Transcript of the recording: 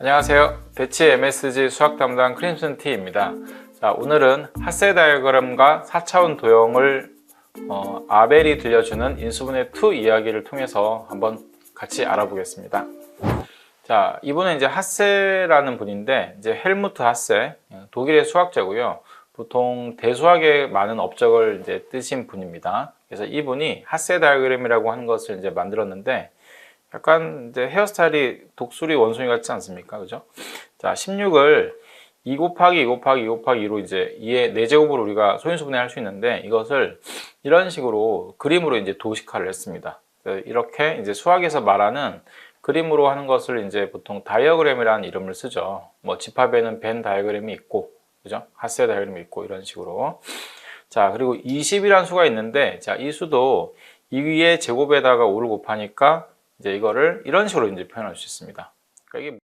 안녕하세요. 대치 MSG 수학 담당 크림슨 T입니다. 자, 오늘은 핫세 다이어그램과 4차원 도형을 어, 아벨이 들려주는 인수분해 2 이야기를 통해서 한번 같이 알아보겠습니다. 자, 이분은 이제 핫세라는 분인데 이제 헬무트 핫세 독일의 수학자고요. 보통 대수학에 많은 업적을 이제 뜨신 분입니다. 그래서 이분이 핫세 다이어그램이라고 하는 것을 이제 만들었는데 약간 이제 헤어스타일이 독수리 원숭이 같지 않습니까? 그죠? 자, 16을 2 곱하기 2 곱하기 2 곱하기 2로 이제 2의 4제곱으로 우리가 소인수분해 할 수 있는데 이것을 이런 식으로 그림으로 이제 도식화를 했습니다. 이렇게 이제 수학에서 말하는 그림으로 하는 것을 이제 보통 다이어그램이라는 이름을 쓰죠. 뭐 집합에는 벤 다이어그램이 있고, 그죠? 하세 다이어그램이 있고 이런 식으로. 자, 그리고 20이라는 수가 있는데, 자, 이 수도 2위의 제곱에다가 5를 곱하니까 이제 이거를 이런 식으로 이제 표현할 수 있습니다. 그러니까 이게